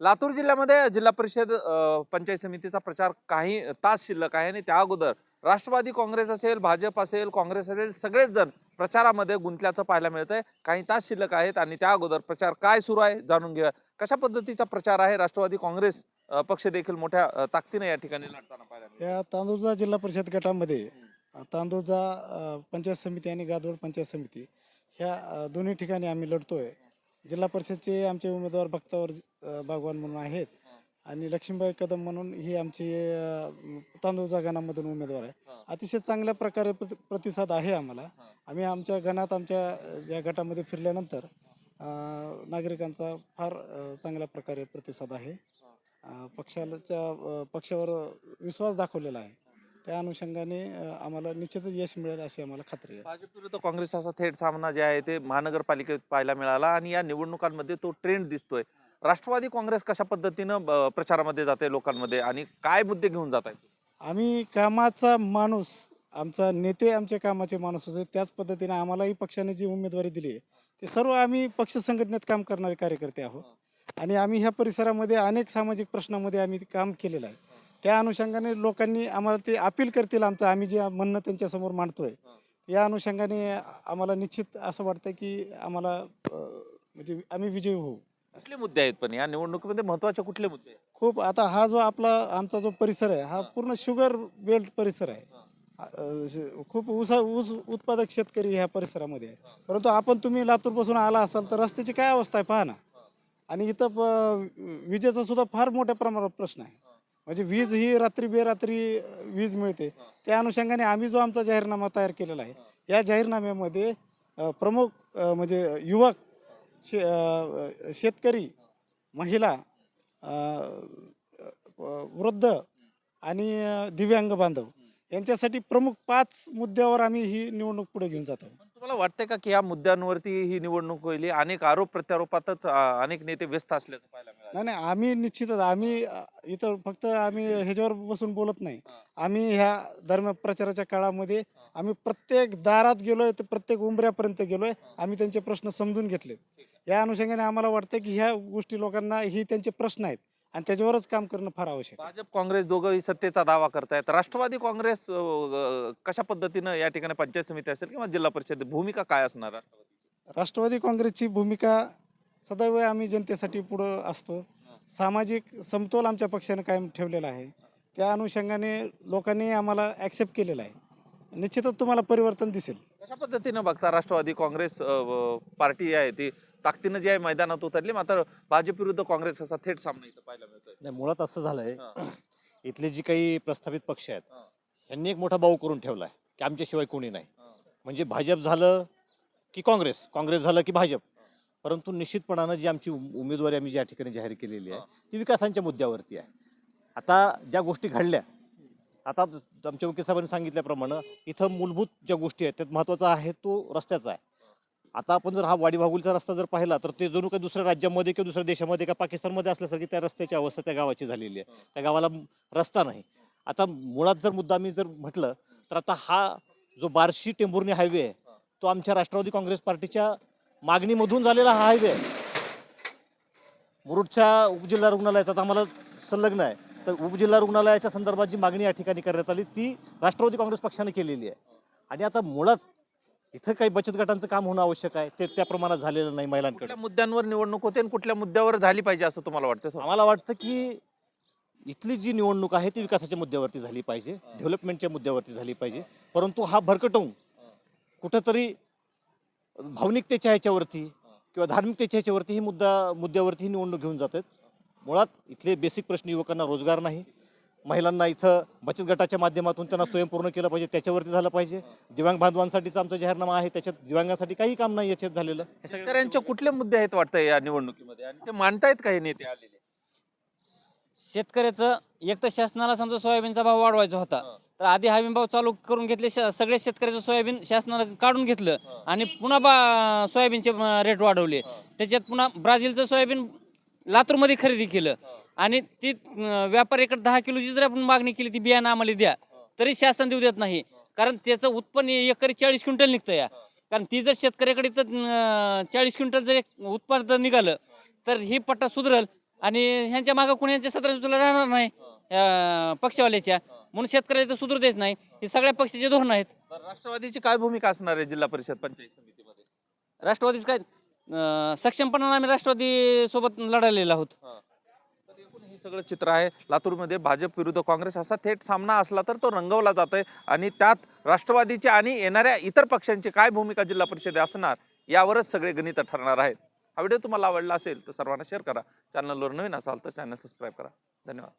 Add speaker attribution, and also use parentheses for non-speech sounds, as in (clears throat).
Speaker 1: लातूर जिल्ह्यामध्ये जिल्हा परिषद पंचायत समितीचा प्रचार काही तास शिल्लक आहे आणि त्या अगोदर राष्ट्रवादी काँग्रेस असेल भाजप असेल काँग्रेस असेल सगळेच जण प्रचारामध्ये गुंतल्याचं पाहायला मिळतंय. काही तास शिल्लक आहेत आणि त्या अगोदर प्रचार काय सुरू आहे जाणून घेऊया. कशा पद्धतीचा प्रचार आहे राष्ट्रवादी काँग्रेस पक्ष देखील मोठ्या ताकदीने या ठिकाणी लढताना पाहायला मिळतोय.
Speaker 2: या तांदूळजा जिल्हा परिषद गटामध्ये अ, पंचायत समिती आणि गादोड पंचायत समिती ह्या दोन्ही ठिकाणी आम्ही लढतोय. जिल्हा परिषदचे आमचे उमेदवार भक्तावर अ, बागवान म्हणून आहेत. आणि लक्ष्मीबाई कदम म्हणून ही आमची अ, तांदूळजा गणामधून उमेदवार आहे. अतिशय चांगल्या प्रकारे प्रति- प्रतिसाद आहे आम्हाला. आम्ही आमच्या गणात आमच्या अ, या गटामध्ये फिरल्यानंतर अ, नागरिकांचा फार अ, चांगल्या प्रकारे प्रतिसाद आहे. अ, पक्षाच्या अ, पक्षावर विश्वास दाखवलेला आहे. त्या अनुषंगाने अ, आम्हाला निश्चितच यश मिळेल अशी आम्हाला खात्री आहे.
Speaker 1: भाजप विरुद्ध काँग्रेस असा थेट सामना जे आहे ते महानगरपालिकेत पाहायला मिळाला आणि या निवडणुकांमध्ये तो ट्रेंड दिसतोय. राष्ट्रवादी काँग्रेस कशा पद्धतीनं प्रचारामध्ये जाते लोकांमध्ये आणि काय मुद्दे घेऊन जात आहेत?
Speaker 2: आम्ही कामाचा माणूस आमचा नेते आमचे कामाचे माणूस होते त्याच पद्धतीने आम्हालाही पक्षाने जी उमेदवारी दिली आहे ते सर्व आम्ही पक्ष संघटनेत काम करणारे कार्यकर्ते आहोत. आणि आम्ही ह्या परिसरामध्ये अनेक सामाजिक प्रश्नामध्ये आम्ही काम केलेलं आहे. त्या अनुषंगाने लोकांनी आम्हाला ते अपील करतील आमचं आम्ही जे म्हणणं त्यांच्यासमोर मांडतोय या अनुषंगाने आम्हाला निश्चित असं वाटतं की आम्हाला म्हणजे आम्ही विजयी होऊ.
Speaker 1: कुठले मुद्दे आहेत पण? या निवडणुकीमध्ये महत्त्वाचे कुठले मुद्दे आहेत?
Speaker 2: खूप आता हा जो आपला आमचा जो परिसर आहे हा. पूर्ण शुगर बेल्ट परिसर आहे. अ, श- खूप ऊसा ऊस उत्पादक शेतकरी ह्या परिसरामध्ये आहे. परंतु आपण तुम्ही लातूरपासून आला असाल तर रस्त्याची काय अवस्था आहे पहा ना. आणि इथं प- विजेचा सुद्धा फार मोठ्या प्रमाणात प्रश्न आहे. म्हणजे वीज ही रात्री बेरात्री वीज मिळते. त्या अनुषंगाने आम्ही जो आमचा जाहीरनामा तयार केलेला आहे या जाहीरनाम्यामध्ये अ, प्रमुख अ, म्हणजे युवक शे शेतकरी महिला वृद्ध आणि दिव्यांग बांधव यांच्यासाठी प्रमुख पाच मुद्द्यावर आम्ही ही निवडणूक पुढे घेऊन जातो.
Speaker 1: तुम्हाला वाटतंय का की या मुद्द्यांवरती ही निवडणूक होईल? अनेक आरोप प्रत्यारोपातच अनेक नेते व्यस्त असल्याचं पाहायला मिळालं.
Speaker 2: नाही नाही आम्ही निश्चितच आम्ही इथं फक्त आम्ही ह्याच्यावर बसून बोलत नाही. आम्ही ह्या दरम्यान प्रचाराच्या काळामध्ये आम्ही प्रत्येक दारात गेलोय तर प्रत्येक उंबऱ्यापर्यंत गेलोय. आम्ही त्यांचे प्रश्न समजून घेतले या अनुषंगाने आम्हाला वाटतं की ह्या गोष्टी लोकांना ही त्यांचे प्रश्न आहेत आणि त्याच्यावरच काम करणं फार आवश्यक
Speaker 1: भाजप काँग्रेस दोघंही सत्तेचा दावा करतायत. राष्ट्रवादी काँग्रेस अ, कशा पद्धतीनं या ठिकाणी पंचायत समिती असेल किंवा जिल्हा परिषद भूमिका काय असणार?
Speaker 2: राष्ट्रवादी काँग्रेसची भूमिका सदैव आम्ही जनतेसाठी पुढं असतो. सामाजिक समतोल आमच्या पक्षाने कायम ठेवलेला आहे. त्या अनुषंगाने लोकांनी आम्हाला ॲक्सेप्ट केलेलं आहे. निश्चितच तुम्हाला परिवर्तन दिसेल.
Speaker 1: कशा पद्धतीनं बघता राष्ट्रवादी काँग्रेस अ, व पार्टी आहे ती? ताकदीनं जी आहे मैदानात उतरली मात्र भाजप विरुद्ध काँग्रेस असा थेट सामना इथं पाहायला मिळतोय
Speaker 3: नाही मुळात असं झालंय
Speaker 1: हा. (clears throat)
Speaker 3: इथले जी काही प्रस्थापित पक्ष आहेत
Speaker 1: हा.
Speaker 3: यांनी एक मोठा बाऊ करून ठेवलाय की आमच्याशिवाय कोणी नाही
Speaker 1: हा.
Speaker 3: म्हणजे भाजप झालं की काँग्रेस काँग्रेस झालं की भाजप परंतु निश्चितपणानं जी आमची उम- उमेदवारी आम्ही ज्या ठिकाणी जाहीर केलेली आहे. ती विकासांच्या मुद्द्यावरती आहे आता ज्या गोष्टी घडल्या आता आमच्या वकील साहेबांनी सांगितल्याप्रमाणे इथं मूलभूत ज्या गोष्टी आहेत त्यात महत्त्वाचा आहे तो रस्त्याचा आहे आता आपण जर हा वाडीभागुलचा रस्ता जर पाहिला तर ते जणू काही दुसऱ्या राज्यामध्ये किंवा दुसऱ्या देशामध्ये किंवा पाकिस्तानमध्ये असल्यासारखी त्या रस्त्याची अवस्था त्या गावाची झालेली आहे. त्या गावाला रस्ता नाही. आता मुळात जर मुद्दा मी जर म्हटलं तर आता हा जो बार्शी टेंभुर्णी हायवे आहे तो आमच्या राष्ट्रवादी काँग्रेस पार्टीच्या मागणीमधून झालेला हा हायवे आहे. मुरुडच्या उपजिल्हा रुग्णालयाचा आता आम्हाला संलग्न आहे. तर उपजिल्हा रुग्णालयाच्या संदर्भात जी मागणी या ठिकाणी करण्यात आली ती राष्ट्रवादी काँग्रेस पक्षाने केलेली आहे. आणि आता मुळात इथं काही बचत गटांचं काम होणं आवश्यक आहे. ते त्या प्रमाणात झालेलं नाही महिलांकडे.
Speaker 1: कुठल्या मुद्द्यांवर निवडणूक होते आणि कुठल्या मुद्द्यावर झाली पाहिजे असं तुम्हाला वाटतं
Speaker 3: आम्हाला वाटतं की इथली जी निवडणूक आहे ती विकासाच्या मुद्द्यावरती झाली पाहिजे. डेव्हलपमेंटच्या मुद्द्यावरती झाली पाहिजे. परंतु हा भरकटवून कुठंतरी भावनिकतेच्या ह्याच्यावरती किंवा धार्मिकतेच्या ह्याच्यावरती ही मुद्दा मुद्द्यावरती ही निवडणूक घेऊन जातात मुळात इथले बेसिक प्रश्न युवकांना रोजगार नाही. महिलांना इथं बचत गटाच्या माध्यमातून त्यांना स्वयंपूर्ण केलं पाहिजे त्याच्यावरती झालं पाहिजे. दिव्यांग बांधवांसाठीचा आमचा जाहीरनामा आहे त्याच्यात दिव्यांगासाठी काही काम नाही याच्यात झालेलं.
Speaker 1: शेतकऱ्यांचे कुठले मुद्दे आहेत वाटतं या निवडणुकीमध्ये? आणि ते मांडतायत काही नेते आलेले?
Speaker 4: शेतकऱ्याचं एक तर शासनाला समजा सोयाबीनचा भाव वाढवायचा होता.
Speaker 1: हा.
Speaker 4: तर आधी हमी भाव चालू करून घेतले सगळे शेतकऱ्याचं सोयाबीन शासनानं काढून घेतलं.
Speaker 1: हा.
Speaker 4: आणि पुन्हा बा सोयाबीनचे रेट वाढवले. त्याच्यात पुन्हा ब्राझीलचं सोयाबीन लातूरमध्ये खरेदी केलं. आणि ती व्यापाऱ्याकडे दहा किलोची जर आपण मागणी केली ती बियाणं आम्हाला द्या. तरी शासन देऊ देत नाही. कारण त्याचं उत्पन्न एकरी चाळीस क्विंटल निघतं या. कारण ती जर शेतकऱ्याकडे तर चाळीस क्विंटल जर उत्पादन निघालं तर ही पट्टा सुधरल. आणि ह्यांच्या मागं कुणी यांच्या सतरा तुला राहणार नाही पक्षवाल्याच्या. म्हणून शेतकऱ्याला तर सुधरू देत नाही. हे सगळ्या पक्षाचे धोरण आहेत.
Speaker 1: तर राष्ट्रवादीची काय भूमिका असणार आहे जिल्हा परिषद पंचायत समितीमध्ये?
Speaker 4: राष्ट्रवादीच काय? अं, आम्ही राष्ट्रवादी सोबत लढालेलो आहोत.
Speaker 1: तर एकूण हे सगळं चित्र आहे. लातूरमध्ये भाजप विरुद्ध काँग्रेस असा थेट सामना असला तर तो रंगवला जातोय आणि त्यात राष्ट्रवादीची आणि येणाऱ्या इतर पक्षांची काय भूमिका जिल्हा परिषदे असणार यावरच सगळे गणित ठरणार आहेत. हा व्हिडिओ तुम्हाला आवडला असेल तर सर्वांना शेअर करा. चॅनलवर नवीन असाल तर चॅनल सबस्क्राईब करा. धन्यवाद.